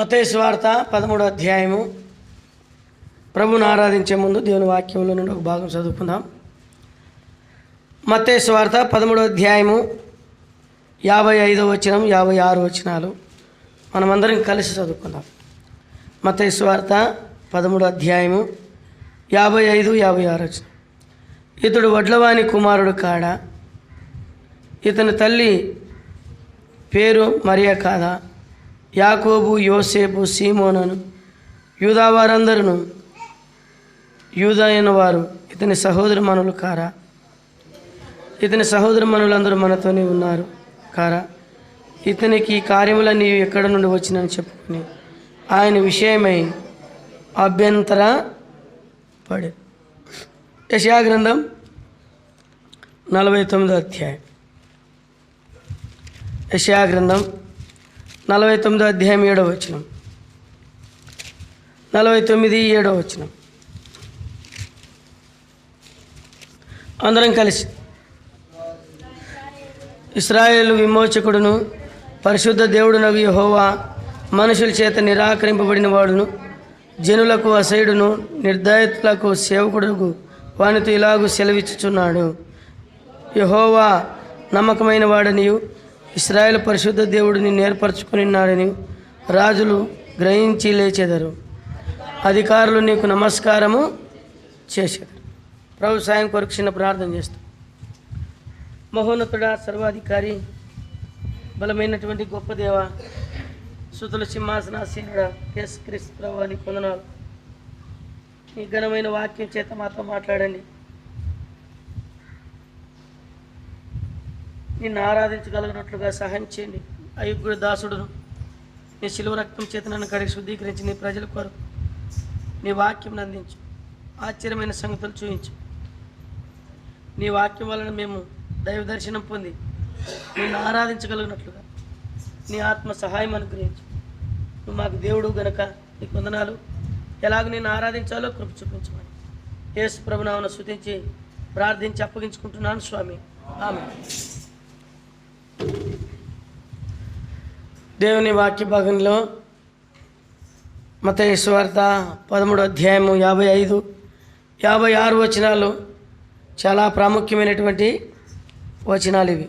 మతేశ్వార్త పదమూడు పదమూడో అధ్యాయము. ప్రభుని ఆరాధించే ముందు దేవుని వాక్యంలో నుండి ఒక భాగం చదువుకుందాం. మతేశ్వార్త పదమూడు పదమూడో అధ్యాయము యాభై ఐదో వచనం యాభై ఆరు వచనాలు. మనమందరం కలిసి చదువుకుందాం. మతేశ్వార్త స్వార్త పదమూడో అధ్యాయము యాభై ఐదు యాభై ఆరు వచనం. ఇతడు వడ్లవాణి కుమారుడు కాడ? ఇతని తల్లి పేరు మరియా కాదా? యాకోబు యోసేపు సీమోనను యూదా వారందరూ యూదా అయిన వారు ఇతని సహోదర మనులు కారా? ఇతని సహోదర మనులందరూ మనతోనే ఉన్నారు కారా? ఇతనికి ఈ కార్యములన్నీ ఎక్కడ నుండి వచ్చినని చెప్పుకుని ఆయన విషయమై అభ్యంతర పడే. యశా గ్రంథం నలభై తొమ్మిదో అధ్యాయం. యశా గ్రంథం నలభై తొమ్మిదో అధ్యాయం ఏడవ వచనం. నలభై తొమ్మిది ఏడవ వచనం. అందరం కలిసి. ఇస్రాయేల్ విమోచకుడును పరిశుద్ధ దేవుడునగు యహోవా మనుషుల చేత నిరాకరింపబడిన వాడును జనులకు అసైడును నిర్దయతులకు సేవకుడుకు వానితో ఇలాగూ సెలవిచ్చుచున్నాడు. యహోవా నమ్మకమైన వాడనియు ఇస్రాయేల్ పరిశుద్ధ దేవుడిని నేర్పరచుకునిన్నాడని రాజులు గ్రహించి లేచెదరు. అధికారులు నీకు నమస్కారము చేశారు. ప్రభు సాయం కొరకు చిన్న ప్రార్థన చేస్తాం. మహోన్నతుడ సర్వాధికారి బలమైనటువంటి గొప్ప దేవ సుతుల సింహాసనాసీనుడ ఎస్ క్రీస్తు ప్రభు అని కొందనాలు ఈ ఘనమైన వాక్యం చేత మాతో మాట్లాడండి. నిన్ను ఆరాధించగలిగినట్లుగా సహాయం చేయండి. అయుగ్గుడు దాసుడును. నీ శిలువ రక్తం చేత నన్ను కడిగి శుద్ధీకరించి నీ ప్రజల కొరకు నీ వాక్యం అందించు ఆశ్చర్యమైన సంగతులు చూపించు నీ వాక్యం వలన మేము దైవ దర్శనం పొంది నిన్ను ఆరాధించగలిగినట్లుగా నీ ఆత్మ సహాయం అనుగ్రహించు. నువ్వు మాకు దేవుడు గనక నీ కొందనాలు ఎలాగ నేను ఆరాధించాలో కృప చూపించమని. యేసు ప్రభునామను శృతించి ప్రార్థించి అప్పగించుకుంటున్నాను స్వామి. ఆమె దేవుని వాక్య భాగంలో మత పదమూడు అధ్యాయము యాభై ఐదు యాభై ఆరు వచనాలు చాలా ప్రాముఖ్యమైనటువంటి వచనాలు ఇవి.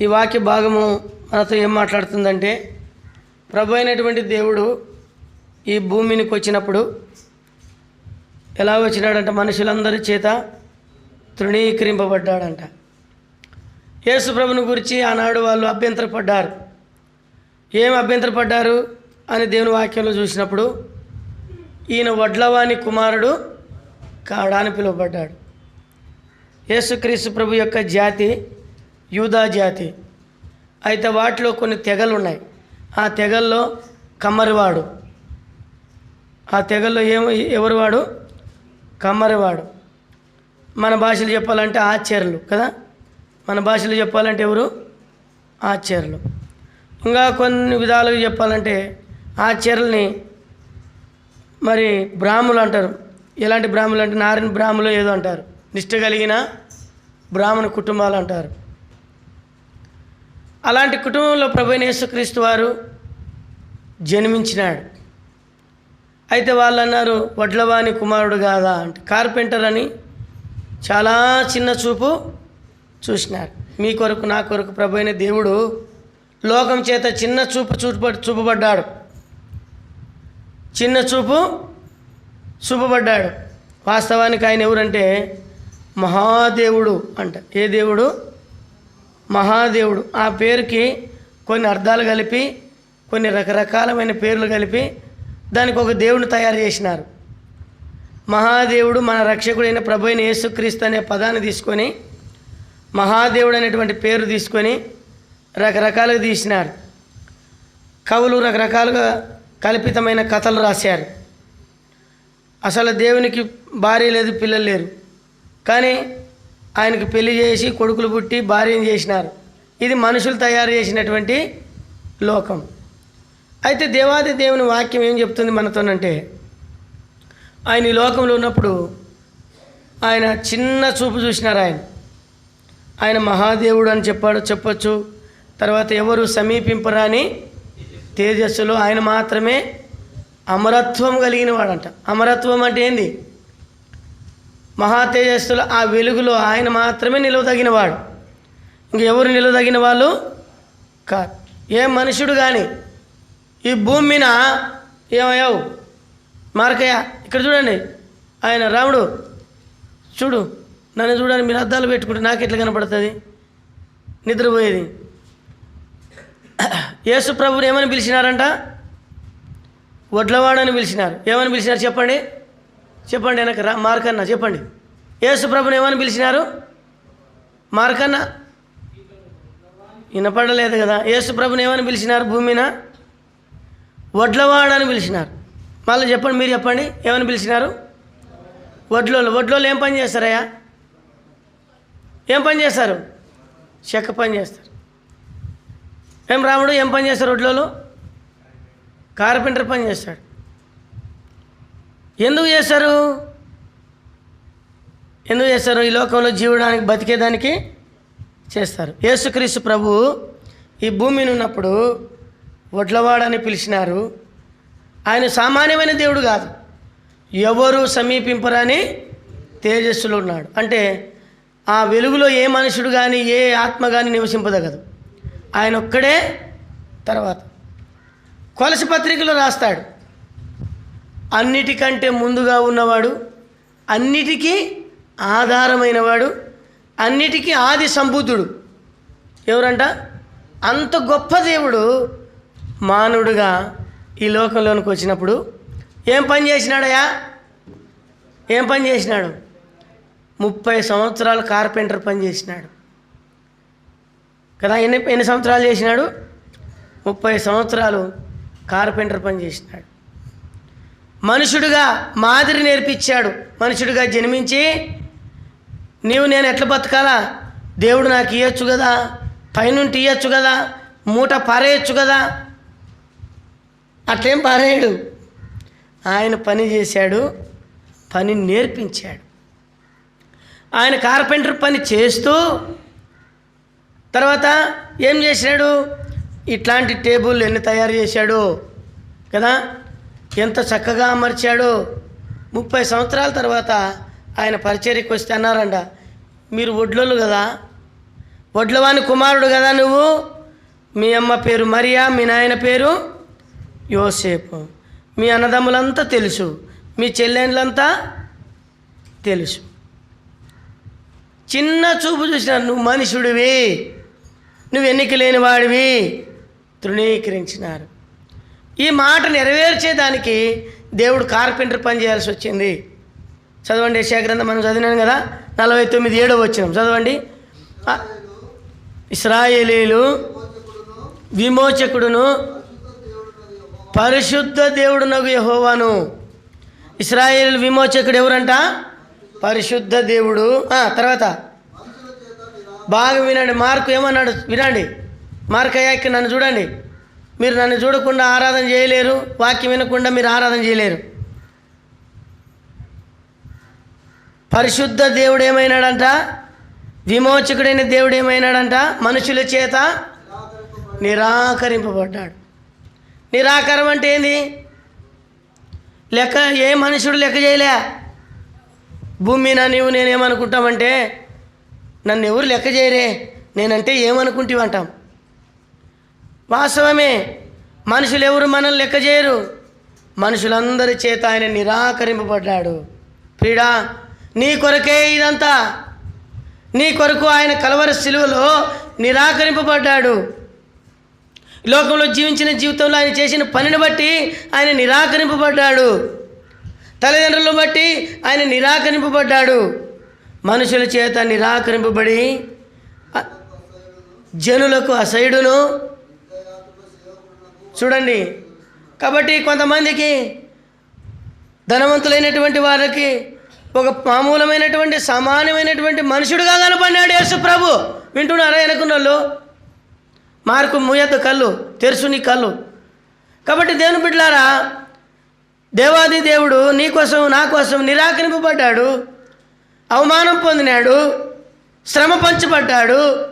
ఈ వాక్య భాగము మనతో ఏం మాట్లాడుతుందంటే ప్రభు అయినటువంటి దేవుడు ఈ భూమినికి వచ్చినప్పుడు ఎలా వచ్చినాడంటే మనుషులందరి చేత తృణీకరింపబడ్డాడంట. యేసుప్రభుని గురించి ఆనాడు వాళ్ళు అభ్యంతరపడ్డారు. ఏం అభ్యంతరపడ్డారు అని దేవుని వాక్యంలో చూసినప్పుడు ఈయన వడ్లవాణి కుమారుడు కాడా అని పిలువబడ్డాడు. యేసుక్రీస్తు ప్రభు యొక్క జాతి యూదా జాతి. అయితే వాటిలో కొన్ని తెగలు ఉన్నాయి ఆ తెగల్లో కమ్మరివాడు. ఆ తెగల్లో ఏమో ఎవరివాడు కమ్మరివాడు. మన భాషలో చెప్పాలంటే ఆచార్యులు కదా? మన భాషలో చెప్పాలంటే ఎవరు? ఆచార్యులు. ఇంకా కొన్ని విధాలుగా చెప్పాలంటే ఆచార్యుల్ని మరి బ్రాహ్ములు అంటారు. ఎలాంటి బ్రాహ్మలు అంటే నారాయణ బ్రాహ్ములు ఏదో అంటారు. నిష్ట కలిగిన బ్రాహ్మణ కుటుంబాలు అంటారు. అలాంటి కుటుంబంలో ప్రభు యేసుక్రీస్తు వారు జన్మించినాడు. అయితే వాళ్ళు అన్నారు వడ్లవాణి కుమారుడు కాదా అంటే కార్పెంటర్ అని చాలా చిన్న చూపు చూసినారు. మీ కొరకు నా కొరకు ప్రభు అయిన దేవుడు లోకం చేత చిన్న చూపు చూప చూపబడ్డాడు. చిన్న చూపు చూపబడ్డాడు. వాస్తవానికి ఆయన ఎవరంటే మహాదేవుడు అంట. ఏ దేవుడు? మహాదేవుడు. ఆ పేరుకి కొన్ని అర్థాలు కలిపి కొన్ని రకరకాలమైన పేర్లు కలిపి దానికి ఒక దేవుని తయారు చేసినారు. మహాదేవుడు మన రక్షకుడైన ప్రభు అయిన యేసుక్రీస్తు అనే పదాన్ని తీసుకొని మహాదేవుడు అనేటువంటి పేరు తీసుకొని రకరకాలుగా తీసినారు. కవులు రకరకాలుగా కల్పితమైన కథలు రాశారు. అసలు దేవునికి భార్య లేదు పిల్లలు లేరు. కానీ ఆయనకి పెళ్ళి చేసి కొడుకులు పుట్టి భార్యను చేసినారు. ఇది మనుషులు తయారు చేసినటువంటి లోకం. అయితే దేవాది దేవుని వాక్యం ఏం చెప్తుంది మనతోనంటే ఆయన ఈ లోకంలో ఉన్నప్పుడు ఆయన చిన్న చూపు చూసినారు ఆయన. ఆయన మహాదేవుడు అని చెప్పాడు చెప్పొచ్చు. తర్వాత ఎవరు సమీపింపరాని తేజస్సులో ఆయన మాత్రమే అమరత్వం కలిగిన వాడంట అమరత్వం అంటే ఏంది? మహా తేజస్సులో ఆ వెలుగులో ఆయన మాత్రమే నిలవదగినవాడు. ఇంకెవరు నిలవదగిన వాళ్ళు? కాదు. ఏ మనుషుడు కానీ ఈ భూమి మీద ఏమయ్యావు? మార్కయ్య ఇక్కడ చూడండి. ఆయన రాముడు. చూడు నన్ను చూడండి మీరు అద్దాలు పెట్టుకుంటే నాకు ఎట్లా కనపడుతుంది? నిద్రపోయేది. యేసు ప్రభుని ఏమని పిలిచినారంట? వడ్లవాడని పిలిచినారు. ఏమని పిలిచినారు చెప్పండి? చెప్పండి వెనక రా మార్కన్న చెప్పండి. యేసు ప్రభుని ఏమని పిలిచినారు? మార్కన్న? వినపడలేదు కదా. యేసు ప్రభుని ఏమని పిలిచినారు? భూమిన? వడ్లవాడని పిలిచినారు. మళ్ళీ చెప్పండి మీరు చెప్పండి. ఏమని పిలిచినారు? వడ్లోళ్ళు వడ్లోళ్ళు ఏం పని చేస్తారయ్యా? ఏం పని చేస్తారు? చెక్క పని చేస్తారు. ఏం రాముడు ఏం పని చేస్తారు వడ్లోళ్ళు కార్పెంటర్ పని చేస్తాడు. ఎందుకు చేస్తారు? ఎందుకు చేస్తారు? ఈ లోకంలో జీవడానికి బతికేదానికి చేస్తారు. యేసుక్రీస్తు ప్రభు ఈ భూమిని ఉన్నప్పుడు వడ్లవాడని పిలిచినారు. ఆయన సామాన్యమైన దేవుడు కాదు. ఎవరు సమీపింపరని తేజస్సులో ఉన్నాడు. అంటే ఆ వెలుగులో ఏ మనుషుడు కానీ ఏ ఆత్మ కానీ నివసింపదగదు. ఆయన ఒక్కడే తర్వాత. కొలసి పత్రికలో రాస్తాడు. అన్నిటికంటే ముందుగా ఉన్నవాడు అన్నిటికీ ఆధారమైనవాడు అన్నిటికీ ఆది సంబుద్ధుడు ఎవరంట? అంత గొప్ప దేవుడు మానవుడుగా ఈ లోకంలోనికి వచ్చినప్పుడు ఏం పని చేసినాడయ్యా? ఏం పని చేసినాడు? ముప్పై సంవత్సరాలు కార్పెంటర్ పని చేసినాడు. కదా ఎన్ని ఎన్ని సంవత్సరాలు చేసినాడు? ముప్పై సంవత్సరాలు కార్పెంటర్ పని చేసినాడు. మనుషుడుగా మాదిరి నేర్పించాడు. మనుషుడిగా జన్మించి నీవు నేను ఎట్లా బతకాలా? దేవుడు నాకు ఇవ్వచ్చు కదా పైనుంటి ఇవ్వచ్చు కదా మూట పారేయచ్చు కదా అట్లేం పారేయడు. ఆయన పని చేశాడు పని నేర్పించాడు. ఆయన కార్పెంటర్ పని చేస్తూ తర్వాత ఏం చేశాడు? ఇట్లాంటి టేబుల్ ఎన్ని తయారు చేశాడు? కదా? ఎంత చక్కగా అమర్చాడు? ముప్పై సంవత్సరాల తర్వాత ఆయన పరిచర్యకు వస్తే అన్నారంట మీరు వడ్లోళ్ళు కదా? వడ్లవాని కుమారుడు కదా నువ్వు? మీ అమ్మ పేరు మరియా మీ నాయన పేరు యోసేపు. మీ అన్నదమ్ములంతా తెలుసు. మీ చెల్లెండ్లంతా తెలుసు. చిన్న చూపు చూసిన నువ్వు మనుషుడివి. నువ్వు ఎన్నిక లేని వాడివి. తృణీకరించినారు. ఈ మాట నెరవేర్చేదానికి దేవుడు కార్పెంటర్ పని చేయాల్సి వచ్చింది. చదవండి యశాగ్రంథం మనం చదివినాం కదా? నలభై తొమ్మిది ఏడో వచ్చినాం చదవండి. ఇస్రాయేలీలు విమోచకుడును పరిశుద్ధ దేవుడు నగు యహోవాను. ఇస్రాయేల్ విమోచకుడు ఎవరంట? పరిశుద్ధ దేవుడు. తర్వాత. బాగా వినండి మార్కు ఏమన్నాడు? వినండి. మార్క్ అయ్యాక నన్ను చూడండి. మీరు నన్ను చూడకుండా ఆరాధన చేయలేరు వాక్యం వినకుండా మీరు ఆరాధన చేయలేరు. పరిశుద్ధ దేవుడు ఏమైనాడంట? విమోచకుడైన దేవుడు ఏమైనాడంట? మనుషుల చేత నిరాకరింపబడ్డాడు. నిరాకారం అంటే ఏంది? లెక్క ఏ మనుషుడు లెక్క చేయలే. భూమి మీద నీవు నేనేమనుకుంటామంటే నన్ను ఎవరు లెక్క చేయరే? నేనంటే ఏమనుకుంటావు అంటాం వాస్తవమే మనుషులు ఎవరు మనల్ని లెక్క చేయరు? మనుషులందరి చేత ఆయన నిరాకరింపబడ్డాడు. ప్రిడా నీ కొరకే ఇదంతా. నీ కొరకు ఆయన కలవర శిలువలో నిరాకరింపబడ్డాడు. లోకంలో జీవించిన జీవితంలో ఆయన చేసిన పనిని బట్టి ఆయన నిరాకరింపబడ్డాడు. తల్లిదండ్రులను బట్టి ఆయన నిరాకరింపబడ్డాడు. మనుషుల చేత నిరాకరింపబడి జనులకు అసైడును చూడండి. కాబట్టి కొంతమందికి ధనవంతులైనటువంటి వారికి ఒక మామూలమైనటువంటి సమానమైనటువంటి మనుషుడుగా కనపడినాడు యేసు ప్రభు వింటున్నారా? వెనుకున్న వాళ్ళు మార్కు మూయద్దు కళ్ళు తెరుసు నీ కళ్ళు. కాబట్టి దేవుని బిడ్డలారా దేవాది దేవుడు నీ కోసం నా కోసం నిరాకరింపబడ్డాడు అవమానం పొందినాడు శ్రమ పంచబడ్డాడు.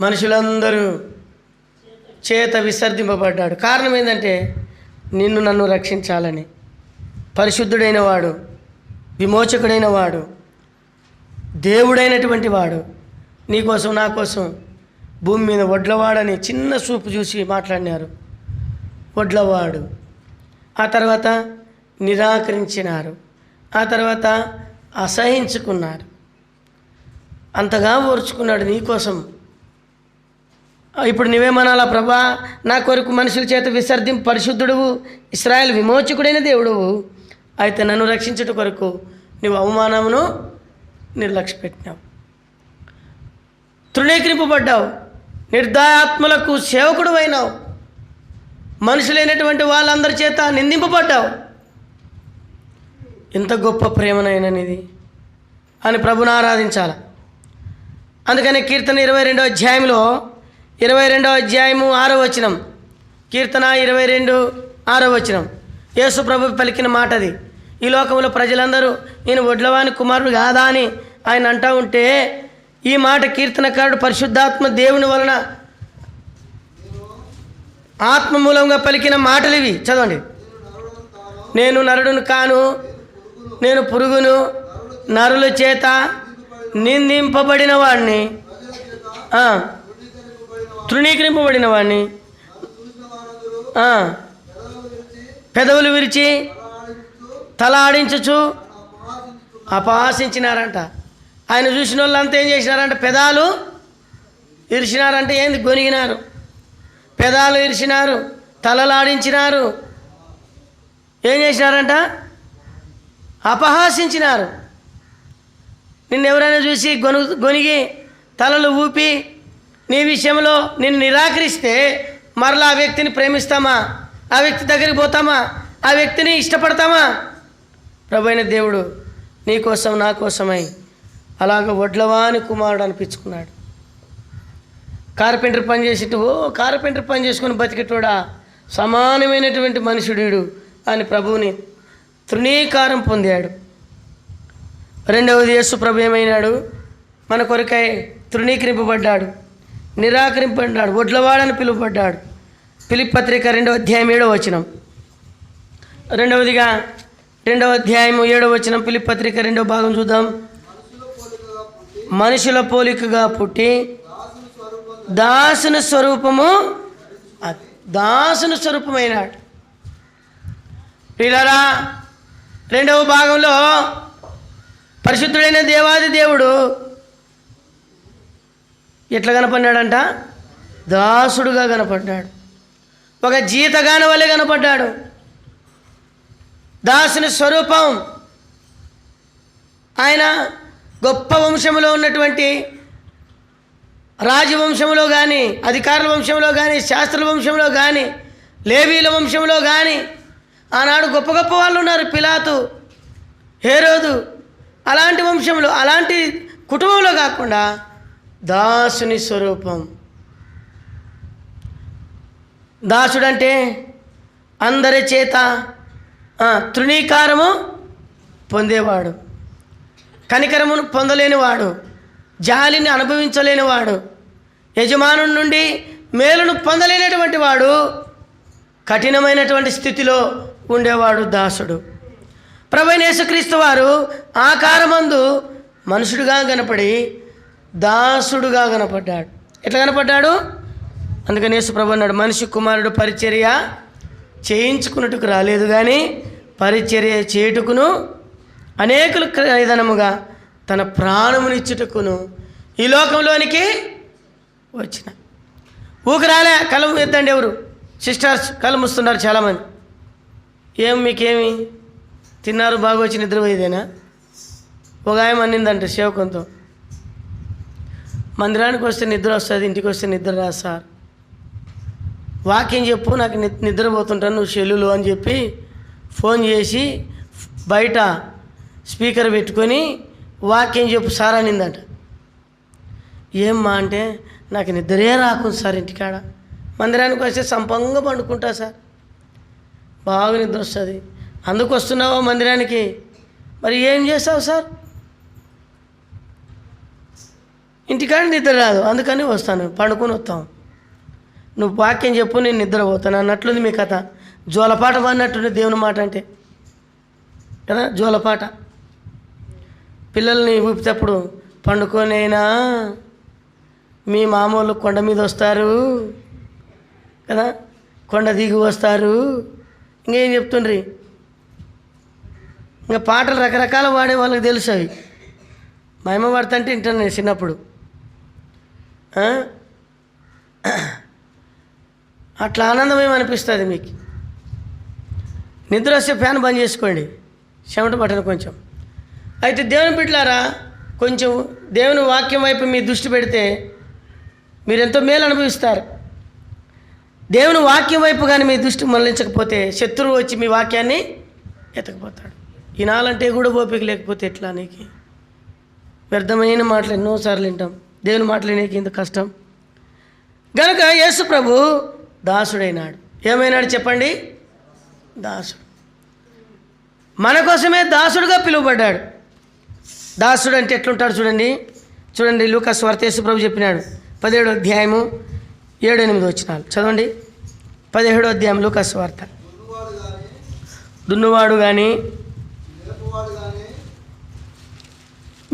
మనుషులందరూ చేత విసర్జింపబడ్డాడు. కారణం ఏంటంటే నిన్ను నన్ను రక్షించాలని. పరిశుద్ధుడైన వాడు విమోచకుడైన వాడు దేవుడైనటువంటి వాడు నీకోసం నా కోసం భూమి మీద వడ్లవాడని చిన్న చూపు చూసి మాట్లాడినారు. వడ్లవాడు. ఆ తర్వాత నిరాకరించినారు. ఆ తర్వాత అసహించుకున్నారు. అంతగా ఓర్చుకున్నాడు నీకోసం. ఇప్పుడు నువ్వేమనాలా ప్రభా? నా కొరకు మనుషుల చేత విసర్జిం పరిశుద్ధుడువు ఇస్రాయల్ విమోచకుడైన దేవుడువు. అయితే నన్ను రక్షించుట కొరకు నువ్వు అవమానమును నిర్లక్ష్య పెట్టినావు తృణీకరింపబడ్డావు. నిర్దయాత్మలకు సేవకుడు అయినావు. మనుషులైనటువంటి వాళ్ళందరి చేత నిందింపబడ్డావు. ఎంత గొప్ప ప్రేమనైనది అని ప్రభుని ఆరాధించాలి. అందుకని కీర్తన ఇరవై రెండో అధ్యాయంలో ఇరవై రెండో అధ్యాయము ఆరో వచనం. కీర్తన ఇరవై రెండు ఆరో వచనం. యేసు ప్రభు పలికిన మాట అది ఈ లోకంలో ప్రజలందరూ నేను వడ్లవాని కుమారుడు కాదా అని ఆయన అంటూ ఉంటే ఈ మాట కీర్తనకారుడు పరిశుద్ధాత్మ దేవుని వలన ఆత్మ మూలంగా పలికిన మాటలు ఇవి. చదవండి. నేను నరుడును కాను నేను పురుగును నరుల చేత నిందింపబడిన వాడిని తృణీకరింపబడిన వాడిని పెదవులు విరిచి తల ఆడించచ్చు అపహాసించినారంట. ఆయన చూసిన వాళ్ళంతా ఏం చేసినారంటే పెదాలు ఇరిచినారంటే ఏంది? గొనిగినారు. పెదాలు ఇరిచినారు తలలాడించినారు. ఏం చేసినారంట? అపహాసించినారు. నిన్ను ఎవరైనా చూసి గొను గొనిగి తలలు ఊపి నీ విషయంలో నిన్ను నిరాకరిస్తే మరలా ఆ వ్యక్తిని ప్రేమిస్తామా? ఆ వ్యక్తి దగ్గరికి పోతామా? ఆ వ్యక్తిని ఇష్టపడతామా? ప్రభైన దేవుడు నీ కోసం నా కోసమై అలాగ వడ్లవాని కుమారుడు అనిపించుకున్నాడు. కార్పెంటర్ పని ఓ కార్పెంటర్ పని చేసుకుని బతికేటోడా సమానమైనటువంటి మనుషుడు అని ప్రభువుని తృణీకారం పొందాడు. రెండవది యేసు ప్రభు ఏమైనాడు? మన కొరకై తృణీకరింపబడ్డాడు నిరాకరింపబడ్డాడు వడ్లవాడని పిలువబడ్డాడు. పిలిప్ పత్రిక రెండవ అధ్యాయం ఏడవ వచనం. రెండవదిగా రెండవ అధ్యాయం ఏడవ వచనం పిలిప్ పత్రిక రెండవ భాగం చూద్దాం. మనుషుల పోలికగా పుట్టి దాసుని స్వరూపము దాసుని స్వరూపమైనాడు. పిల్లరా రెండవ భాగంలో పరిశుద్ధుడైన దేవాది దేవుడు ఎట్లా కనపడ్డాడంట? దాసుడుగా కనపడ్డాడు. ఒక జీతగాన వల్లే కనపడ్డాడు. దాసుని స్వరూపం. ఆయన గొప్ప వంశంలో ఉన్నటువంటి రాజవంశంలో కానీ అధికారుల వంశంలో కానీ శాస్త్రుల వంశంలో కానీ లేవీల వంశంలో కానీ ఆనాడు గొప్ప గొప్ప వాళ్ళు ఉన్నారు. పిలాతు హేరోదు అలాంటి వంశంలో అలాంటి కుటుంబంలో కాకుండా దాసుని స్వరూపం. దాసుడంటే అందరి చేత తృణీకారము పొందేవాడు. కనికరమును పొందలేనివాడు జాలిని అనుభవించలేనివాడు యజమాను నుండి మేలును పొందలేనటువంటి వాడు కఠినమైనటువంటి స్థితిలో ఉండేవాడు దాసుడు. ప్రభైన యేసుక్రీస్తు వారు ఆకారమందు మనుషుడుగా కనపడి దాసుడుగా కనపడ్డాడు. ఎట్లా కనపడ్డాడు? అందుకని యేసుప్రభు అన్నాడు మనిషి కుమారుడు పరిచర్య చేయించుకున్నట్టుకు రాలేదు కానీ పరిచర్య చేయుటకును అనేకులు క్రయధనముగా తన ప్రాణమునిచ్చుటకును ఈ లోకంలోనికి వచ్చిన. ఊకి రాలే కళ్ళు ఎత్తండి ఎవరు? సిస్టర్స్ కళ్ళు చాలామంది. ఏం మీకేమి? తిన్నారు బాగా వచ్చి నిద్రపోయేదేనా ఒక ఆయన అన్నిందంట సేవకంతో మందిరానికి వస్తే నిద్ర వస్తుంది ఇంటికి వస్తే నిద్ర రా సార్. వాక్యం చెప్పు నాకు నిద్రపోతుంటాను నువ్వు సెల్లులు అని చెప్పి ఫోన్ చేసి బయట స్పీకర్ పెట్టుకొని వాక్యం చెప్పు సార్ అనిందంట. ఏమ్మా అంటే నాకు నిద్రే రాకుంది సార్ ఇంటికాడ. మందిరానికి వస్తే సంపంగా పండుకుంటా సార్. బాగా నిద్ర వస్తుంది. అందుకు వస్తున్నావా మందిరానికి? మరి ఏం చేస్తావు సార్? ఇంటికాడ నిద్ర రాదు. అందుకని వస్తాను. పండుకొని వస్తాం. నువ్వు వాక్యం చెప్పు నేను నిద్రపోతాను అన్నట్లుంది మీ కథ. జోలపాట పాడినట్టుంది దేవుని మాట అంటే. కదా? జోలపాట. పిల్లల్ని ఊపితేప్పుడు పండుకొనైనా మీ మామూలు కొండ మీద వస్తారు కదా? కొండ దిగి వస్తారు. ఇంకేం చెప్తుండ్రి? ఇంకా పాటలు రకరకాల వాడే వాళ్ళకి తెలుసు అవి. మహిమ పడుతుంటే వింటాను నేను చిన్నప్పుడు. అట్లా ఆనందమేం అనిపిస్తుంది మీకు. నిద్ర వస్తే ఫ్యాన్ బంద్ చేసుకోండి. చెమట పట్టను కొంచెం. అయితే దేవుని బిడ్డలారా కొంచెం దేవుని వాక్యం వైపు మీ దృష్టి పెడితే మీరు ఎంతో మేలు అనుభవిస్తారు. దేవుని వాక్యం వైపు కానీ మీ దృష్టి మళ్ళించకపోతే శత్రువు వచ్చి మీ వాక్యాన్ని ఎతకపోతాడు. వినాలంటే కూడా ఓపిక లేకపోతే ఎట్లా నీకు? వ్యర్థమైన మాటలు ఎన్నోసార్లు వింటాం. దేవుని మాటలు నీకు ఇంత కష్టం. గనుక యేసు ప్రభు దాసుడైనాడు. ఏమైనాడు చెప్పండి? దాసుడు. మన కోసమే దాసుడుగా పిలువబడ్డాడు. దాసుడు అంటే ఎట్లుంటాడు చూడండి. చూడండి లూకాస్ వార్త ప్రభు చెప్పినాడు. పదిహేడు అధ్యాయము ఏడు ఎనిమిది వచ్చినాలు చదవండి. పదిహేడు అధ్యాయం లూకాస్ వార్త. దున్నువాడు కానీ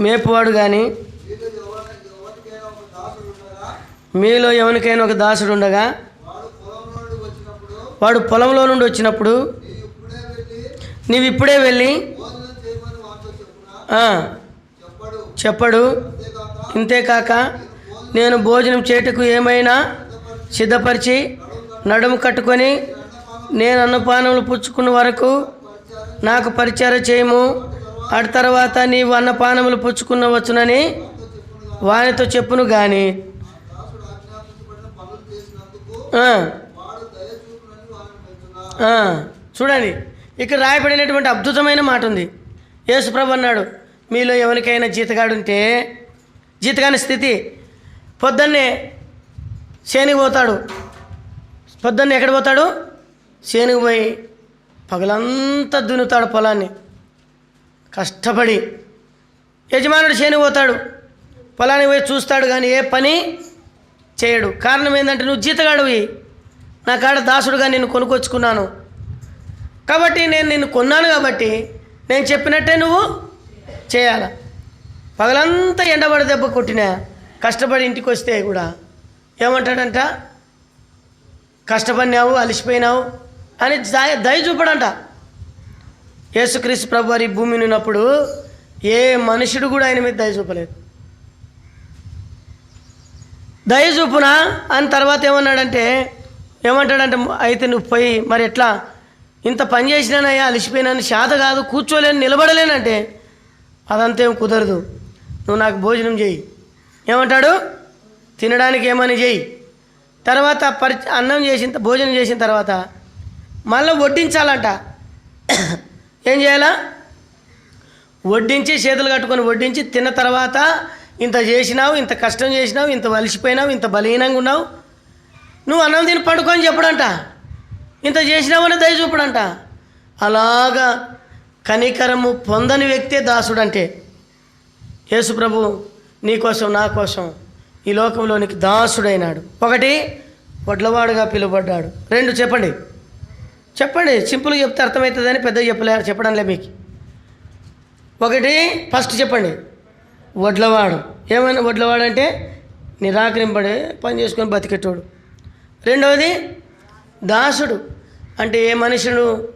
మేపువాడు కానీ మీలో ఎవరికైనా ఒక దాసుడు ఉండగా వాడు పొలంలో నుండి వచ్చినప్పుడు నీవిప్పుడే వెళ్ళి చెప్పడు. ఇంతేకాక నేను భోజనం చేటుకు ఏమైనా సిద్ధపరిచి నడుము కట్టుకొని నేను అన్నపానములు పుచ్చుకున్న వరకు నాకు పరిచయం చేయము. అటు తర్వాత నీవు అన్నపానములు పుచ్చుకున్నవచ్చునని వానితో చెప్పును కానీ చూడండి. ఇక్కడ రాయబడినటువంటి అద్భుతమైన మాట ఉంది యేసుప్రభు అన్నాడు మీలో ఎవరికైనా జీతగాడుంటే జీతగాని స్థితి పొద్దున్నే శేనికి పోతాడు. పొద్దున్నే ఎక్కడ పోతాడు? శేనికి పోయి పగలంతా దున్నుతాడు పొలాన్ని. కష్టపడి యజమానుడు శేనికి పోతాడు. పొలానికి పోయి చూస్తాడు కానీ ఏ పని చేయడు. కారణం ఏంటంటే నువ్వు జీతగాడివి. నా కాడ దాసుడుగా నిన్ను కొనుక్కొచ్చుకున్నాను. కాబట్టి నేను నిన్ను కొన్నాను కాబట్టి నేను చెప్పినట్టే నువ్వు చేయాల? పగలంతా ఎండబడి దెబ్బ కొట్టినా కష్టపడి ఇంటికి వస్తే కూడా ఏమంటాడంట? కష్టపడినావు అలసిపోయినావు అని దయ దయ చూపడంట. యేసుక్రీస్తు ప్రభు వారి భూమిని ఉన్నప్పుడు ఏ మనుషుడు కూడా ఆయన మీద దయ చూపలేదు. దయ చూపునా? అని తర్వాత ఏమన్నాడంటే ఏమంటాడంటే అయితే నువ్వు పోయి మరి ఎట్లా? ఇంత పని చేసినానయ్యా అలసిపోయినాను శాత కాదు కూర్చోలేను నిలబడలేనంటే అదంతేం కుదరదు. నువ్వు నాకు భోజనం చేయి. ఏమంటాడు? తినడానికి ఏమని చేయి. తర్వాత పరి అన్నం చేసిన భోజనం చేసిన తర్వాత మళ్ళీ వడ్డించాలంట. ఏం చేయాలా? వడ్డించి చేతులు కట్టుకొని వడ్డించి తిన్న తర్వాత ఇంత చేసినావు ఇంత కష్టం చేసినావు ఇంత వలిసిపోయినావు ఇంత బలహీనంగా ఉన్నావు. నువ్వు అన్నం తిని పడుకొని చెప్పడంట. ఇంత చేసినావని దయ చూపడంట. అలాగా కనికరము పొందని వ్యక్తే దాసుడు అంటే యేసుప్రభు నీ కోసం నా కోసం ఈ లోకంలోనికి దాసుడైనాడు. ఒకటి వడ్లవాడుగా పిలువబడ్డాడు. రెండు చెప్పండి. చెప్పండి సింపుల్గా చెప్తే అర్థమవుతుందని పెద్ద చెప్పలే చెప్పడంలే మీకు. ఒకటి ఫస్ట్ చెప్పండి. వడ్లవాడు. ఏమైనా వడ్లవాడు అంటే నిరాకరింపడే పని చేసుకొని బతికేటోడు. రెండవది దాసుడు. అంటే ఏ మనుషుడు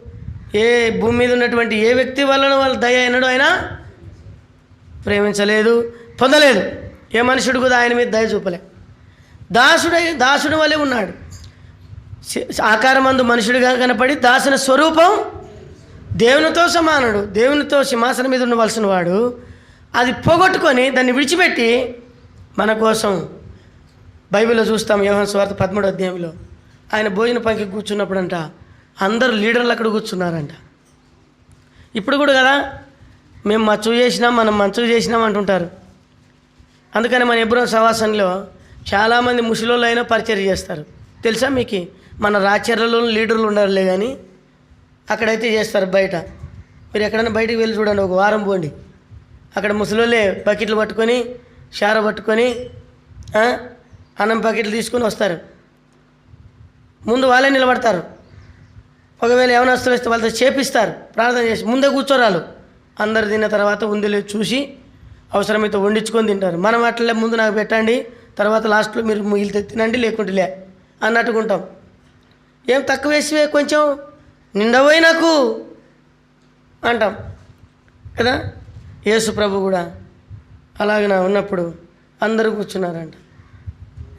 ఏ భూమి మీద ఉన్నటువంటి ఏ వ్యక్తి వలన వాళ్ళ దయ అయినడు ఆయన ప్రేమించలేదు పొందలేదు. ఏ మనుషుడు కూడా ఆయన మీద దయ చూపలే. దాసుడై దాసుడు వలె ఉన్నాడు. ఆకారం ఆకారమందు మనుషుడిగా కనపడి దాసుని స్వరూపం దేవునితో సమానుడు. దేవునితో సింహాసనం మీద ఉండవలసిన వాడు. అది పోగొట్టుకొని దాన్ని విడిచిపెట్టి మన కోసం బైబిల్లో చూస్తాం యోహన్ స్వార్థ పదమూడు అధ్యాయంలో. ఆయన భోజన పంకి కూర్చున్నప్పుడంట అందరు లీడర్లు అక్కడ కూర్చున్నారంట. ఇప్పుడు కూడా కదా మేము మచ్చు చేసినాం మనం మంచు చేసినాం అంటుంటారు. అందుకని మన ఎబ్రో సవాసంలో చాలామంది ముసలోళ్ళు అయినా పరిచయం చేస్తారు. తెలుసా మీకు? మన రాచర్లలో లీడర్లు ఉండారులే కానీ అక్కడైతే చేస్తారు బయట. మీరు ఎక్కడైనా బయటికి వెళ్ళి చూడండి ఒక వారం పోండి. అక్కడ ముసలోళ్ళే బకెట్లు పట్టుకొని షార పట్టుకొని అన్నం బకెట్లు తీసుకొని వస్తారు. ముందు వాళ్ళే నిలబడతారు. ఒకవేళ ఏమైనా వస్తే వాళ్ళతో చేపిస్తారు. ప్రార్థన చేసి ముందే కూర్చోరాలు అందరు తిన్న తర్వాత ఉందిలే చూసి అవసరమైతే వండించుకొని తింటారు. మనం అట్లే ముందు నాకు పెట్టండి తర్వాత లాస్ట్లో మీరు మిగిలితే తినండి లేకుంటే లే అన్నట్టుకుంటాం. ఏం తక్కువ వేసివే కొంచెం? నిండపోయి నాకు అంటాం. కదా? యేసు ప్రభు కూడా నా ఉన్నప్పుడు అందరూ కూర్చున్నారంట.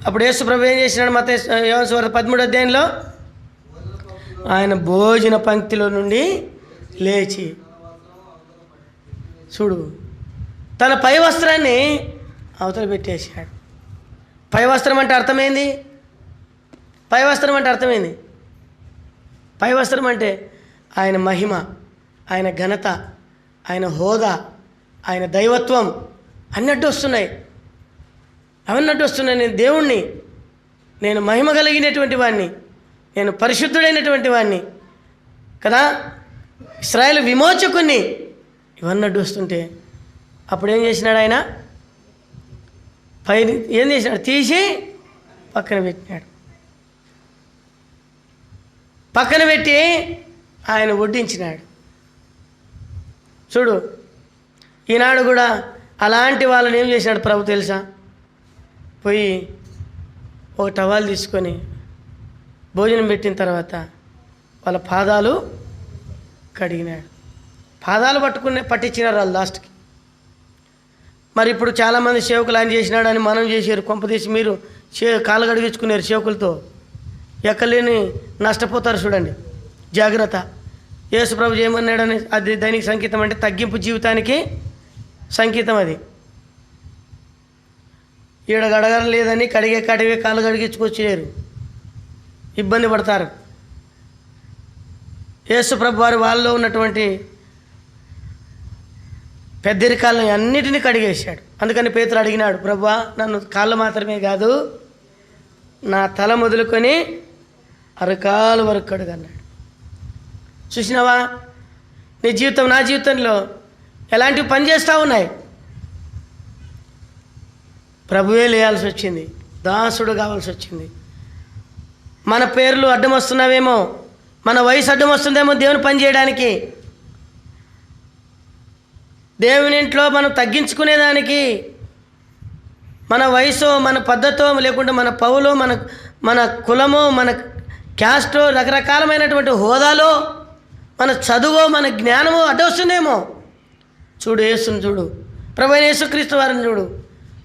అప్పుడు యేసు ప్రభు ఏం చేసినాడు? మత యోగ పదమూడు అధ్యాయంలో ఆయన భోజన పంక్తిలో నుండి లేచి చూడు తన పై వస్త్రాన్ని అవతల పెట్టేశాడు. పై వస్త్రం అంటే అర్థమైంది? పై వస్త్రం అంటే అర్థమైంది? పై వస్త్రం అంటే ఆయన మహిమ ఆయన ఘనత ఆయన హోదా ఆయన దైవత్వం అన్నట్టు వస్తున్నాయి. అవన్నట్టు వస్తున్నాయి. నేను దేవుణ్ణి నేను మహిమ కలిగినటువంటి వాడిని నేను పరిశుద్ధుడైనటువంటి వాడిని కదా? ఇస్రాయేల్ విమోచకుని ఇవన్నీ చూస్తుంటే అప్పుడు ఏం చేసినాడు ఆయన? పై ఏం చేసినాడు? తీసి పక్కన పెట్టినాడు. పక్కన పెట్టి ఆయన వడ్డించినాడు. చూడు ఈనాడు కూడా అలాంటి వాళ్ళని ఏం చేసినాడు ప్రభు తెలుసా? పోయి ఒక టవాల్ తీసుకొని భోజనం పెట్టిన తర్వాత వాళ్ళ పాదాలు కడిగినాడు. పాదాలు పట్టుకునే పట్టించినారు వాళ్ళు లాస్ట్కి. మరి ఇప్పుడు చాలామంది సేవకులు ఆయన చేసినాడు అని మనం చేశారు. కొంపదీసి మీరు చే కాలు కడిగించుకున్నారు సేవకులతో. ఎక్కలేని నష్టపోతారు చూడండి. జాగ్రత్త. యేసుప్రభు చేయమన్నాడని అది దానికి సంకేతం అంటే తగ్గింపు జీవితానికి సంకేతం అది. ఈడ గడగడం లేదని కడిగే కడిగే కాలు కడిగించుకొచ్చేయరు ఇబ్బంది పడతారు. యేసుప్రభు వారి వాళ్ళలో ఉన్నటువంటి పెద్దరికాలను అన్నిటినీ కడిగేశాడు. అందుకని పేతురు అడిగినాడు ప్రభా నన్ను కాళ్ళు మాత్రమే కాదు నా తల మొదలుకొని అరకాలు వరకు కడుగన్నాడు చూసినావా? నీ జీవితం నా జీవితంలో ఎలాంటివి పని చేస్తూ ఉన్నాయి? ప్రభువే లేయాల్సి వచ్చింది దాసుడు కావాల్సి వచ్చింది. మన పేర్లు అడ్డం వస్తున్నావేమో మన వయసు అడ్డం వస్తుందేమో దేవుని పని చేయడానికి. దేవుని ఇంట్లో మనం తగ్గించుకునేదానికి మన వయసు మన పద్ధతో లేకుంటే మన పౌలో మన మన కులమో మన క్యాస్టో రకరకాలమైనటువంటి హోదాలో మన చదువు మన జ్ఞానమో అడ్డొస్తుందేమో. చూడు యేసును చూడు. ప్రభు యేసుక్రీస్తు వారిని చూడు.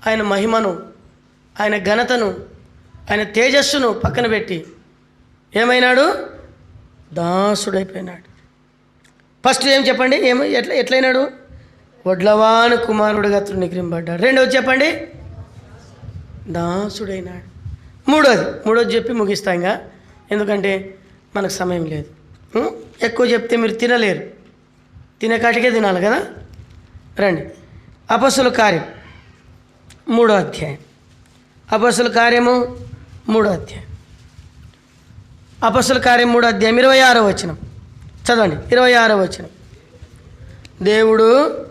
ఆయన మహిమను ఆయన ఘనతను ఆయన తేజస్సును పక్కన పెట్టి ఏమైనాడు? దాసుడైపోయినాడు. ఫస్ట్ ఏం చెప్పండి? ఏమ ఎట్లా ఎట్లయినాడు? వడ్లవాను కుమారుడుగా తృణీకరింపడ్డాడు రెండవది చెప్పండి? దాసుడైనాడు. మూడోది మూడోది చెప్పి ముగిస్తా ఇంకా. ఎందుకంటే మనకు సమయం లేదు. ఎక్కువ చెప్తే మీరు తినలేరు. తినే కాటికే తినాలి కదా? రండి. అపస్సుల కార్యం. మూడో అధ్యాయం. అపస్సుల కార్యము మూడో అధ్యాయం. అపస్సుల కార్యం మూడో అధ్యాయం ఇరవై ఆరో వచనం. చదవండి ఇరవై ఆరో వచనం. దేవుడు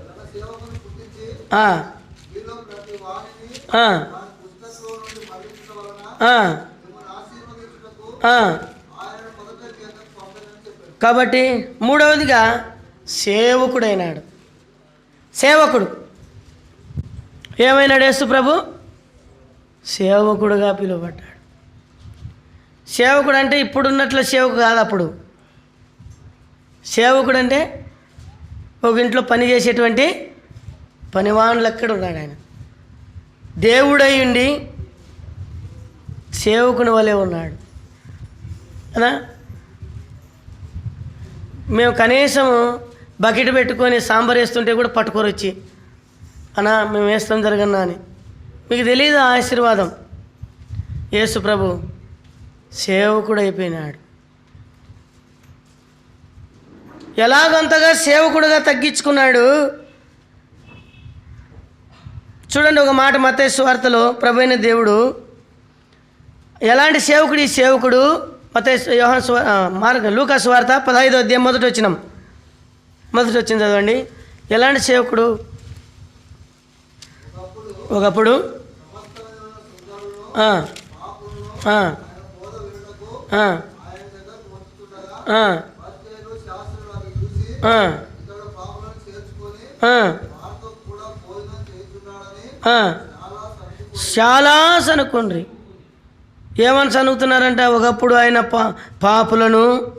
కాబట్టి మూడవదిగా సేవకుడైనాడు. సేవకుడు. ఏమైనాడు యేసు ప్రభు సేవకుడుగా పిలువబడ్డాడు. సేవకుడు అంటే ఇప్పుడున్నట్లు సేవకు కాదు అప్పుడు. సేవకుడు అంటే ఒక ఇంట్లో పని చేసేటువంటి పనివాణులు ఎక్కడ ఉన్నాడు ఆయన. దేవుడై ఉండి సేవకుని వలె ఉన్నాడు. కదా మేము కనీసం బకెట్ పెట్టుకొని సాంబార్ వేస్తుంటే కూడా పట్టుకొని వచ్చి అనా మేము వేస్తాం జరగన్నా అని. మీకు తెలియదు ఆశీర్వాదం? యేసు ప్రభు. సేవకుడు అయిపోయినాడు. ఎలాగంతగా సేవకుడుగా తగ్గించుకున్నాడు? చూడండి ఒక మాట మతేశ్వ వార్తలో ప్రభైన దేవుడు ఎలాంటి సేవకుడు ఈ సేవకుడు? మత యోహన్ మార్గ లూకాసు వార్త పదహైదో అధ్యాయం మొదటి వచ్చినాం మొదటి వచ్చింది చదవండి. ఎలాంటి సేవకుడు? ఒకప్పుడు చాలా సనుక్కుండ్రి ఏమని సనుగుతున్నారంట ఒకప్పుడు ఆయన పా పాపులను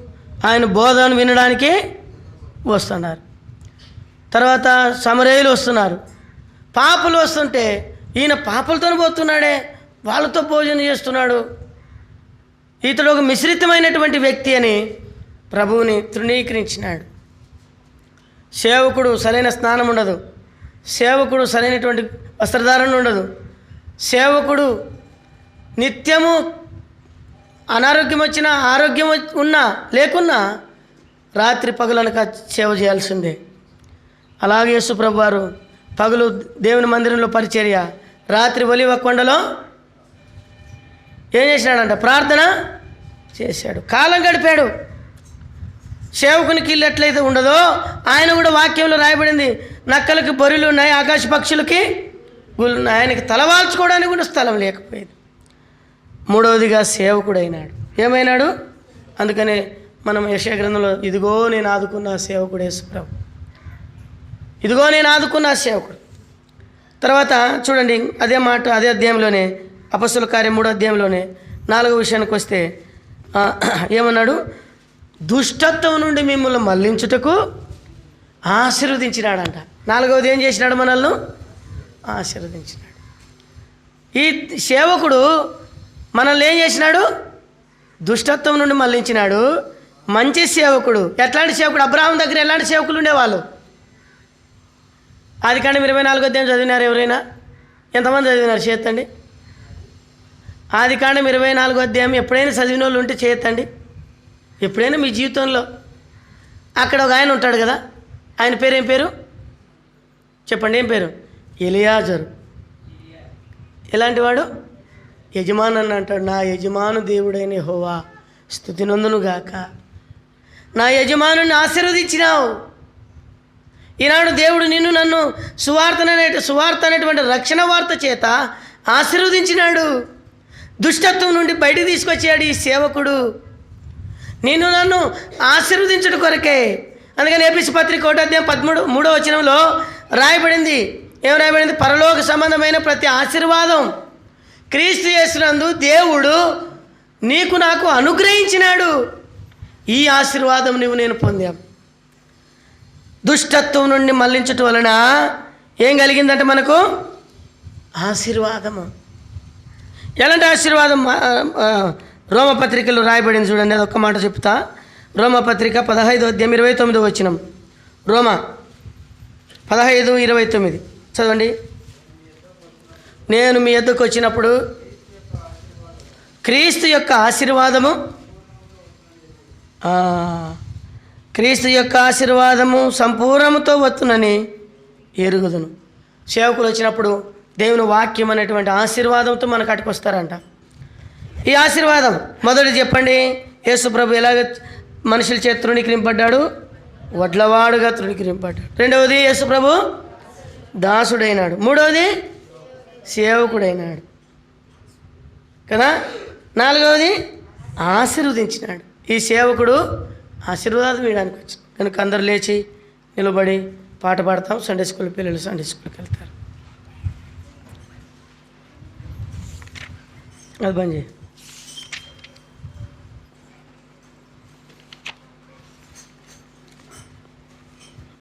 ఆయన బోధను వినడానికి వస్తున్నారు. తర్వాత సమరేయులు వస్తున్నారు. పాపులు వస్తుంటే ఈయన పాపలతో పోతున్నాడే. వాళ్ళతో భోజనం చేస్తున్నాడు. ఇతడు ఒక మిశ్రితమైనటువంటి వ్యక్తి అని ప్రభువుని తృణీకరించినాడు. సేవకుడు సరైన స్నానం ఉండదు. సేవకుడు సరైనటువంటి వస్త్రధారణ ఉండదు. సేవకుడు నిత్యము అనారోగ్యం వచ్చినా ఆరోగ్యం ఉన్నా లేకున్నా రాత్రి పగలనక సేవ చేయాల్సిందే. అలాగే యేసుప్రభు వారు పగలు దేవుని మందిరంలో పరిచర్య రాత్రి ఒలివ కొండలో ఏం చేసినాడంట? ప్రార్థన చేశాడు. కాలం గడిపాడు. సేవకునికి ఇల్లు ఎట్లయితే ఉండదో ఆయన కూడా వాక్యంలో రాయబడింది. నక్కలకి బరులు ఉన్నాయి ఆకాశ పక్షులకి గుళ్ళు ఆయనకి తలవాల్చుకోవడానికి కూడా స్థలం లేకపోయింది. మూడవదిగా సేవకుడైనాడు. ఏమైనాడు? అందుకనే మనం యశగ్రంథంలో ఇదిగో నేను ఆదుకున్న సేవకుడు యేసుప్రభు ఇదిగో నేను ఆదుకున్న సేవకుడు. తర్వాత చూడండి అదే మాట అదే అధ్యాయంలోనే అపస్సుల కార్యం మూడో అధ్యాయంలోనే నాలుగో విషయానికి వస్తే ఏమన్నాడు? దుష్టత్వం నుండి మిమ్మల్ని మళ్ళించుటకు ఆశీర్వదించినాడంట. నాలుగవది ఏం చేసినాడు మనల్ని? ఆశీర్వదించినాడు. ఈ సేవకుడు మనల్ని ఏం చేసినాడు? దుష్టత్వం నుండి మళ్ళించినాడు. మంచి సేవకుడు. ఎట్లాంటి సేవకుడు? అబ్రాహం దగ్గర ఎలాంటి సేవకులు ఉండేవాళ్ళు? అది కానీ ఇరవై నాలుగో అధ్యాయం చదివినారు ఎవరైనా? ఎంతమంది చదివినారు? చేతండి. ఆది కాండం ఇరవై నాలుగో అధ్యాయం ఎప్పుడైనా చదివిన వాళ్ళు ఉంటే చేయొద్దండి. ఎప్పుడైనా మీ జీవితంలో. అక్కడ ఒక ఆయన ఉంటాడు కదా ఆయన పేరు ఏం పేరు? చెప్పండి ఏం పేరు? ఎలియాజరు. ఎలాంటి వాడు? యజమాను అని అంటాడు. నా యజమాను దేవుడైన హోవా స్థుతి గాక. నా యజమానుని ఆశీర్వదించినావు. ఈనాడు దేవుడు నిన్ను నన్ను సువార్త అనే సువార్త అనేటువంటి రక్షణ వార్త చేత ఆశీర్వదించినాడు. దుష్టత్వం నుండి బయట తీసుకొచ్చాడు ఈ సేవకుడు. నిన్ను నన్ను ఆశీర్వదించడం కొరకే. అందుకని ఏపీసీ పత్రిక ఒకటో అధ్యాయం పదమూడు మూడో వచనంలో రాయబడింది. ఏం రాయబడింది? పరలోక సంబంధమైన ప్రతి ఆశీర్వాదం క్రీస్తు చేసినందు దేవుడు నీకు నాకు అనుగ్రహించినాడు. ఈ ఆశీర్వాదం నువ్వు నేను పొందాం. దుష్టత్వం నుండి మళ్ళించటం వలన ఏం కలిగిందంటే మనకు? ఆశీర్వాదము. ఎలాంటి ఆశీర్వాదం ఆ, రోమపత్రికలో రాయబడింది చూడండి అది ఒక్క మాట చెప్తా. రోమపత్రిక పదహైదు అధ్యాయం ఇరవై తొమ్మిది వచ్చినం రోమ పదహైదు ఇరవై తొమ్మిది. చదవండి. నేను మీ ఎద్దుకు వచ్చినప్పుడు క్రీస్తు యొక్క ఆశీర్వాదము క్రీస్తు యొక్క ఆశీర్వాదము సంపూర్ణముతో వత్తునని ఎరుగుదును. సేవకులు వచ్చినప్పుడు దేవుని వాక్యం అనేటువంటి ఆశీర్వాదంతో మనకు అటుకొస్తారంట ఈ ఆశీర్వాదం మొదటి చెప్పండి యేసుప్రభు ఎలాగ మనుషుల చేత తృణీకరింపడ్డాడు? వడ్లవాడుగా తృణీకరింపడ్డాడు. రెండవది యేసుప్రభు దాసుడైనాడు. మూడవది సేవకుడైనాడు. కదా? నాలుగవది ఆశీర్వదించినాడు. ఈ సేవకుడు ఆశీర్వాదం వేయడానికి వచ్చాడు కనుక అందరు లేచి నిలబడి పాట పాడతాం. సండే స్కూల్ పిల్లలు సండే స్కూల్కి వెళ్తారు. అది బంద్ చేయి